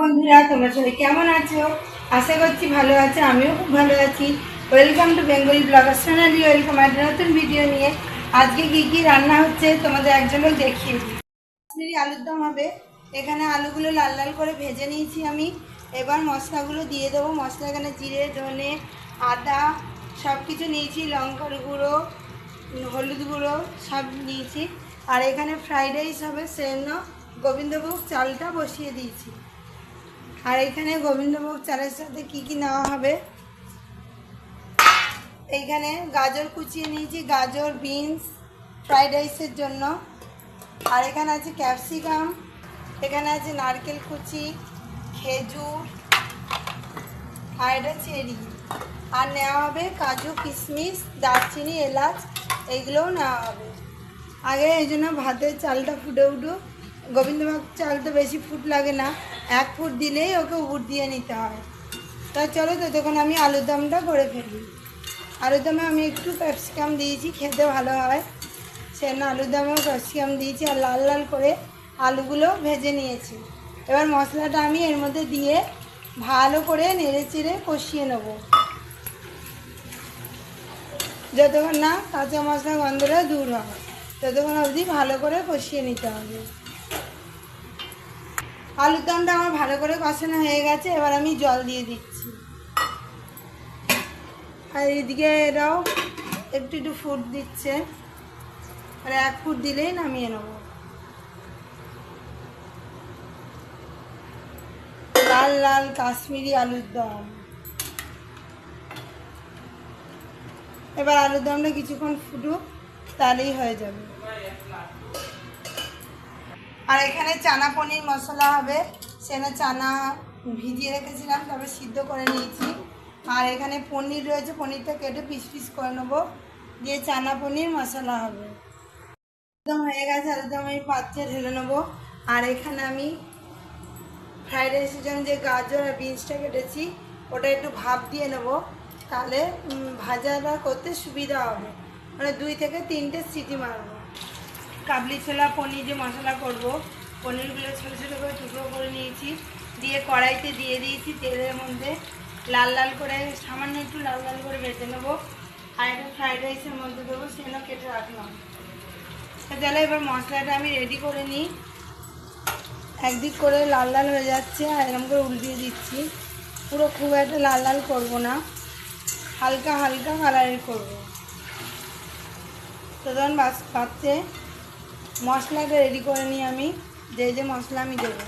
বন্ধুরা, তোমরা সবাই কেমন আছো? আশা করছি ভালো আছো, আমিও খুব ভালো আছি। Welcome to Bengali blogger Sonali welcome একটা নতুন ভিডিও নিয়ে। আজকে কি কি রান্না হচ্ছে, তোমাদের একজনও কাশ্মীরি আলুর দম হবে। এখানে আলুগুলো লাল লাল করে ভেজে নিয়েছি আমি। এবার মশলাগুলো দিয়ে দেবো। মশলা এখানে জিরে, ধনে, আদা সব কিছু নিয়েছি, লঙ্কার গুঁড়ো, হলুদ গুঁড়ো সব নিয়েছি। আর এখানে ফ্রাইড রাইস হবে, সেজন্য গোবিন্দভোগ চালটা বসিয়ে দিয়েছি। আর এখানে গোবিন্দভোগ চালের সাথে কি কি নেওয়া হবে? এইখানে গাজর কুচিয়ে নিয়েছি, গাজর, বিনস, ফ্রাইড রাইসের জন্য। আর এখানে আছে ক্যাপসিকাম, এখানে আছে নারকেল কুচি, খেজুর, আর চেরি। আর নেওয়া হবে কাজু, কিশমিশ, দারচিনি, এলাচ, এইগুলোও নেওয়া হবে। আগে এই জন্য ভাতের চালটা ফুটে উঠুক। গোবিন্দভোগ চাল তো বেশি ফুট লাগে না। এক ফুট দিলেই ওকে উট দিয়ে নিতে হয়। তা চলো ততক্ষণ আমি আলুর দমটা করে ফেলি। আলুর দমে আমি একটু ক্যাপসিকাম দিয়েছি, খেতে ভালো হয়। সেজন্য আলুর দমেও ক্যাপসিকাম দিয়েছি আর লাল লাল করে আলুগুলো ভেজে নিয়েছি। এবার মশলাটা আমি এর মধ্যে দিয়ে ভালো করে নেড়ে চেড়ে কষিয়ে নেব। যতক্ষণ না কাঁচা মশলা গন্ধটা দূর হয় ততক্ষণ অবধি ভালো করে কষিয়ে নিতে হবে। আলুর দমটা আমার ভালো করে কষানো হয়ে গেছে, এবার আমি জল দিয়ে দিচ্ছি। আর এদিকে এরাও একটু একটু ফুট দিচ্ছে। আর এক ফুট দিলেই নামিয়ে নেব। লাল লাল কাশ্মীরি আলুর দম। এবার আলুর দমটা কিছুক্ষণ ফুটুক, তাহলেই হয়ে যাবে। আর এখানে চানা পনির মশলা হবে। সেটা চানা ভিজিয়ে রেখেছিলাম তবে সিদ্ধ করে নিয়েছি। আর এখানে পনির রয়েছে, পনিরটা কেটে পিস পিস করে নেব। দিয়ে চানা পনির মশলা হবে। একদম হয়ে গেছে, একদম আমি পাত্রে ঢেলে নেব। আর এখানে আমি ফ্রাইড রাইসের যে গাজর আর বিনসটা কেটেছি, ওটা একটু ভাপ দিয়ে নেব। তাহলে ভাজাটা করতে সুবিধা হবে। মানে দুই থেকে তিনটে সিটি মারবো। কাবলি ছোলা পনির যে মশলা করব, পনিরগুলো ছোটো ছোটো করে টুকরো করে নিয়েছি। দিয়ে কড়াইতে দিয়ে দিয়েছি তেলের মধ্যে। লাল লাল করে, সামান্য একটু লাল লাল করে ভেজে নেব। আর একটা ফ্রাইড রাইসের মধ্যে দেবো সেগুলো কেটে রাখলাম। তাহলে এবার মশলাটা আমি রেডি করে নিই। একদিক করে লাল লাল হয়ে যাচ্ছে, আর এরকম করে উল্টিয়ে দিচ্ছি। পুরো খুব একটা লাল লাল করব না। হালকা হালকা কালারের করব। তো তখন পাচ্ছে মশলাটা রেডি করে নিই আমি। যে যে মশলা আমি দেবো।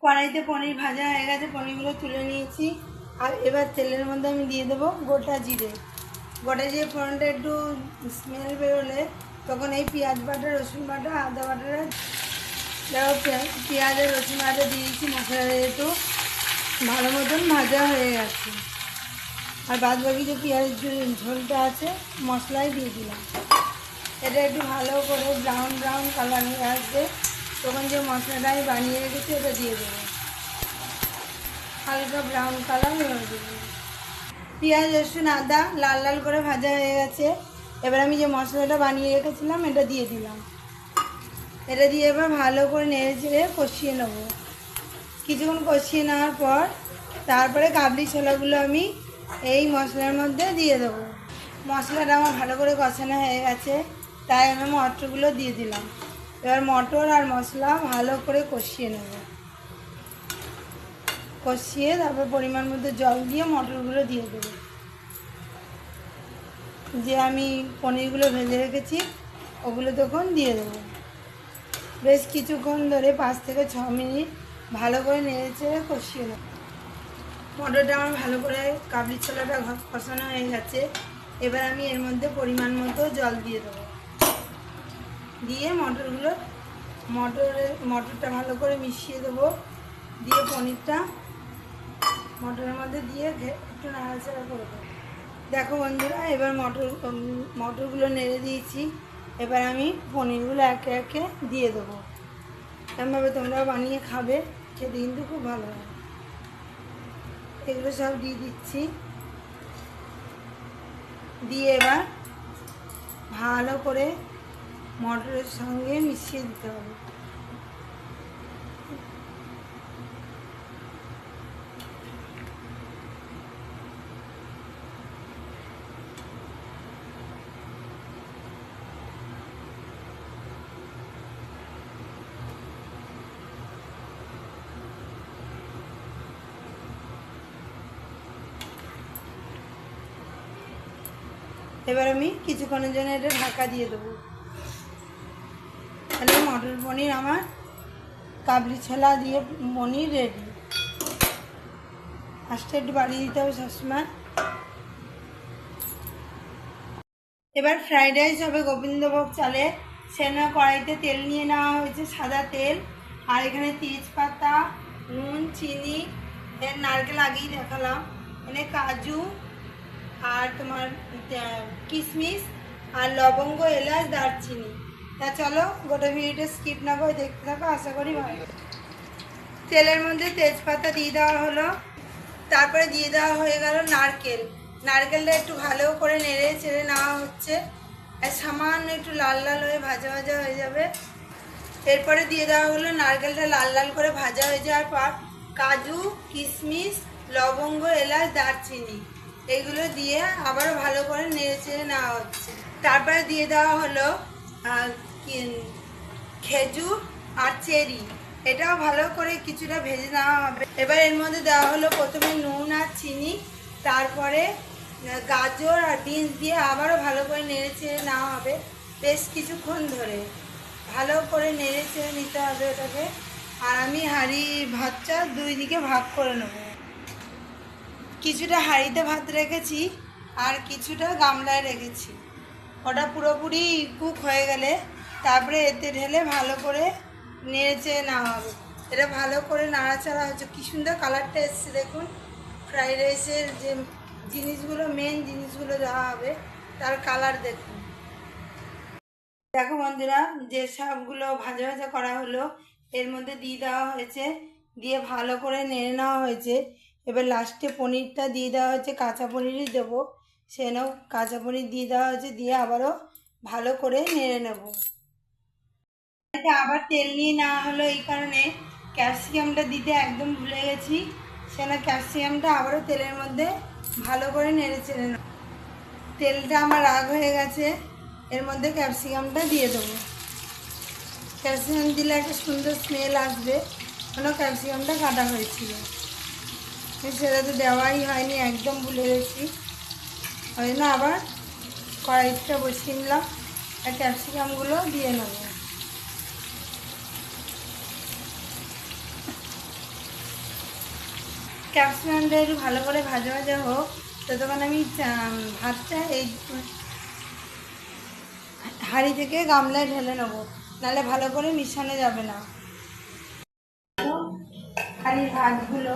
কড়াইতে পনির ভাজা হয়ে গেছে, পনিরগুলো তুলে নিয়েছি। আর এবার তেলের মধ্যে আমি দিয়ে দেবো গোটা জিরে। গোটা জিরে ফোড়নটা একটু স্মেল বেরোলে তখন এই পেঁয়াজ বাটা, রসুন বাটা, আদা বাটাটা দেখো পেঁয়া- পেঁয়াজ আর রসুন আদা দিয়েছি মশলা একটু ভালো মতন ভাজা হয়ে গেছে। আর বাদ বাকি যে পেঁয়াজের ঝোল- ঝোলটা আছে, মশলাই দিয়ে দিলাম। এটা একটু ভালো করে ব্রাউন ব্রাউন কালার হয়ে আসবে। তখন যে মশলাটা আমি বানিয়ে রেখেছি, ওটা দিয়ে দেবো। হালকা ব্রাউন কালার হয়ে দেবো পেঁয়াজ, রসুন, আদা লাল লাল করে ভাজা হয়ে গেছে। এবার আমি যে মশলাটা বানিয়ে রেখেছিলাম, এটা দিয়ে দিলাম। এটা দিয়ে এবার ভালো করে নেড়ে চেড়ে কষিয়ে নেব। কিছুক্ষণ কষিয়ে নেওয়ার পর, তারপরে কাবলি ছোলাগুলো আমি এই মশলার মধ্যে দিয়ে দেবো। মশলাটা আমার ভালো করে কষানো হয়ে গেছে। তাই আমি মটরগুলো দিয়ে দিলাম। এবার মটর আর মশলা ভালো করে কষিয়ে নেব। কষিয়ে তারপর পরিমাণ মতো জল দিয়ে মটরগুলো দিয়ে দেবো। যে আমি পনিরগুলো ভেজে রেখেছি, ওগুলো তখন দিয়ে দেবো। বেশ কিছুক্ষণ ধরে পাঁচ থেকে ছ মিনিট ভালো করে নেড়ে চেড়ে কষিয়ে নেব। মটরটা আমার ভালো করে কাবলি ছোলাটা ঘ- কষানো হয়ে গেছে। এবার আমি এর মধ্যে পরিমাণ মতো জল দিয়ে দেবো। দিয়ে মটরগুলো মটরের মটরটা ভালো করে মিশিয়ে দেবো। দিয়ে পনিরটা মটরের মধ্যে দিয়ে একটু নাড়াচাড়া করে দেবো। দেখো বন্ধুরা, এবার মটর মটরগুলো নেড়ে দিয়েছি। এবার আমি পনিরগুলো একে একে দিয়ে দেবো। এমনভাবে তোমরা বানিয়ে খাবে, খেতে কিন্তু খুব ভালো হয়। এগুলো সব দিয়ে দিচ্ছি। দিয়ে এবার ভালো করে মটরের সঙ্গে মিশিয়ে দিতে হবে। এবার আমি কিছুক্ষণের জন্য এটা ঢাকা দিয়ে দেবো। পনির আমার কাবলি ছোলা দিয়ে পনির রেডি আস্তে একটু বাড়িয়ে দিতে হবে সবসময়। এবার ফ্রাইড রাইস হবে গোবিন্দভোগ চালে সেজন্য কড়াইতে তেল নিয়ে নেওয়া হয়েছে সাদা তেল। আর এখানে তেজপাতা, নুন, চিনি, এর নারকেল আগেই দেখালাম। এখানে কাজু আর তোমার কিশমিশ আর লবঙ্গ, এলাচ, দারচিনি। তা চলো, গোটা ভিডিওটা স্কিপ না করে দেখতে থাকো, আশা করি ভালো তেলের মধ্যে তেজপাতা দিয়ে দেওয়া হলো। তারপরে দিয়ে দেওয়া হয়ে গেল নারকেল। নারকেলটা একটু ভালো করে নেড়ে চেড়ে নেওয়া হচ্ছে। আর সামান্য একটু লাল লাল হয়ে ভাজা ভাজা হয়ে যাবে। এরপরে দিয়ে দেওয়া হলো নারকেলটা লাল লাল করে ভাজা হয়ে যাওয়ার পর কাজু, কিশমিশ, লবঙ্গ, এলাচ, দারচিনি, এগুলো দিয়ে আবারও ভালো করে নেড়ে চেড়ে নেওয়া হচ্ছে। তারপরে দিয়ে দেওয়া হলো খেজুর আর চেরি। এটাও ভালো করে কিছুটা ভেজে নেওয়া হবে। এবার এর মধ্যে দেওয়া হলো প্রথমে নুন আর চিনি, তারপরে গাজর আর বিনস দিয়ে আবারও ভালো করে নেড়ে চেড়ে নেওয়া হবে বেশ কিছুক্ষণ ধরে। ভালো করে নেড়ে চেড়ে নিতে হবে ওটাকে আর আমি হাঁড়ি ভাতটা দুই দিকে ভাগ করে নেব। কিছুটা হাঁড়িতে ভাত রেখেছি আর কিছুটা গামলায় রেখেছি। ওটা পুরোপুরি কুক হয়ে গেলে তারপরে এতে ঢেলে ভালো করে নেড়েচে নেওয়া হবে। এটা ভালো করে নাড়াচাড়া হচ্ছে। কী সুন্দর কালারটা এসছে দেখুন। ফ্রাইড রাইসের যে জিনিসগুলো মেন জিনিসগুলো দেওয়া হবে, তার কালার দেখুন। দেখো বন্ধুরা, যে সবগুলো ভাজা ভাজা করা হলো, এর মধ্যে দিয়ে দেওয়া হয়েছে। দিয়ে ভালো করে নেড়ে নেওয়া হয়েছে। এবার লাস্টে পনিরটা দিয়ে দেওয়া হয়েছে। কাঁচা পনিরই দেবো। সেখানেও কাঁচা পনির দিয়ে দেওয়া হয়েছে। দিয়ে আবারও ভালো করে নেড়ে নেব। এটা আবার তেল নিয়ে নেওয়া হলো এই কারণে ক্যাপসিকামটা দিতে একদম ভুলে গেছি। সেখানে ক্যাপসিকামটা আবারও তেলের মধ্যে ভালো করে নেড়ে চেড়ে নেব তেলটা আমার রাগ হয়ে গেছে, এর মধ্যে ক্যাপসিকামটা দিয়ে দেবো। ক্যাপসিকাম দিলে একটা সুন্দর স্মেল আসবে, কোনো ক্যাপসিকামটা কাটা হয়েছিল। সেটা তো দেওয়াই হয়নি, একদম ভুলে গেছি। ওই জন্য আবার কড়াইটা বসিয়ে নিলাম আর ক্যাপসিকামগুলো দিয়ে নেব। ক্যাপসিকামটা একটু ভালো করে ভাজা ভাজা হোক ততক্ষণ আমি ভাতটা এই হাঁড়ি থেকে গামলায় ঢেলে নেব, নাহলে ভালো করে মিশানো যাবে না। খালি ভাতগুলো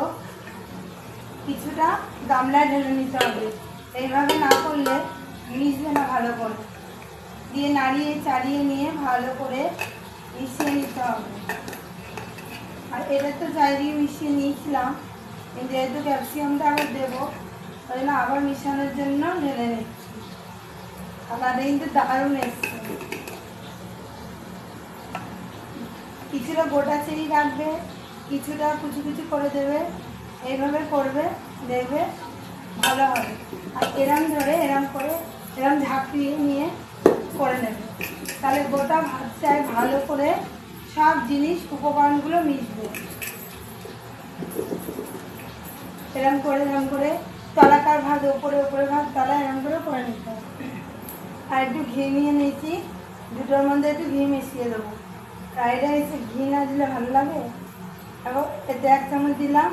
কিছুটা গামলায় ঢেলে নিতে হবে। এইভাবে না করলে মিশবে না ভালো করে। দিয়ে নাড়িয়ে চাড়িয়ে নিয়ে ভালো করে মিশিয়ে নিতে হবে। আর এটা তো চারিদিকে মিশিয়ে নিয়েছিলাম। যেহেতু ক্যাপসিকামটা আবার দেবো ওই জন্য আবার মিশানোর জন্য ঢেলে নিচ্ছি। কালারটা কিন্তু দারুণ এসছে। কিছুটা গোটা চিনি রাখবে কিছুটা কুচি কুচি করে দেবে, এইভাবে করবে, দেখবে ভালো হবে। আর এরম ধরে, এরম করে, এরম ঝাঁকিয়ে নিয়ে করে নেবে। তাহলে গোটা ভাতটায় ভালো করে সব জিনিস, উপকরণগুলো মিশবে। এরম করে এরম করে, তলাকার ভাত ওপরে ওপরে ভাত তলা এরম করে করে নিতে হবে। আর একটু ঘি নিয়ে নিয়েছি, দুটোর মধ্যে একটু ঘি মিশিয়ে দেবো। ফ্রাইড রাইসে ঘি না দিলে ভালো লাগে? এখন এতে এক চামচ দিলাম।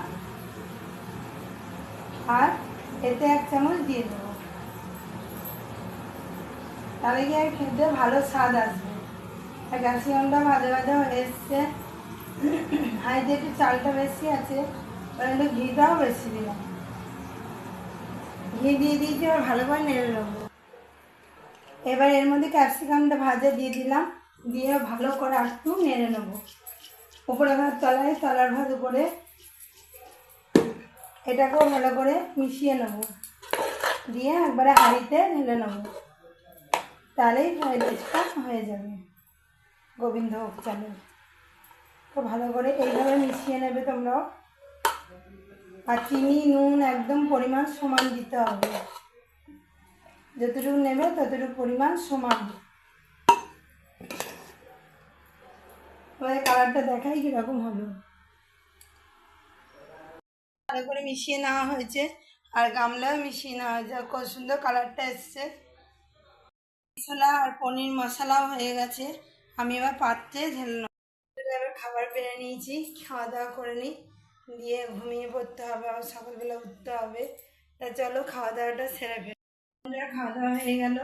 আর এতে এক চামচ দিয়ে দেবো। তাহলে কি আর খেতে ভালো স্বাদ আসবে? আর ক্যালসিয়ামটা ভাজা ভাজা হয়ে এসছে। হাইতে একটু চালটা বেশি আছে জন্য ঘিটাও বেশি দিলাম ঘি দিয়ে দিয়েছি, এবার ভালো করে নেড়ে নেব। এবার এর মধ্যে ক্যাপসিকামটা ভাজা দিয়ে দিলাম, দিয়ে ভালো করে একটু নেড়ে নেব। উপরে ভাত তলায়, তলার ভাত উপরে। এটাকেও ভালো করে মিশিয়ে নেব। দিয়ে একবারে হাঁড়িতে ঢেলে নেব। তাহলেই ফ্রাইড রাইসটা হয়ে যাবে। গোবিন্দভোগ চালের। তো ভালো করে এইভাবে মিশিয়ে নেবে তোমরাও। আর চিনি, নুন একদম পরিমাণ সমান দিতে হবে। যতটুকু নেবে ততটুকু পরিমাণ সমান। কালারটা দেখাই কীরকম হলো ভালো করে মিশিয়ে নেওয়া হয়েছে, আর গামলাও মিশিয়ে নেওয়া হয়েছে। কত সুন্দর কালারটা এসছে। মশলা আর পনির মশলাও হয়ে গেছে। আমি এবার পাত্রে ঢেলে নেব। খাবার পেরে নিয়েছি, খাওয়া দাওয়া করে নিই। দিয়ে ঘুমিয়ে পড়তে হবে আবার সকালবেলা উঠতে হবে। তা চলো খাওয়া দাওয়াটা সেরে ফেলি। খাওয়া দাওয়া হয়ে গেল।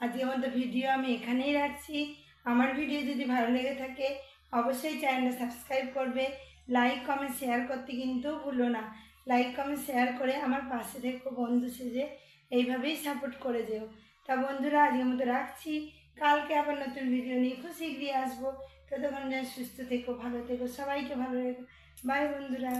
আজকের মতো ভিডিও আমি এখানেই রাখছি। আমার ভিডিও যদি ভালো লেগে থাকে, অবশ্যই চ্যানেলটা সাবস্ক্রাইব করবে। লাইক, কমেন্ট, শেয়ার করতে কিন্তু ভুলো না। লাইক, কমেন্ট, শেয়ার করে আমার পাশে দেখো বন্ধু সেজে। এইভাবেই সাপোর্ট করে যেও। তা বন্ধুরা, আজকের মতো রাখছি। কালকে আবার নতুন ভিডিও নিয়ে খুব শীঘ্রই আসব। ততক্ষণ যেন সুস্থ থেকো, ভালো থেকো, সবাইকে ভালো রেখো। বাই বন্ধুরা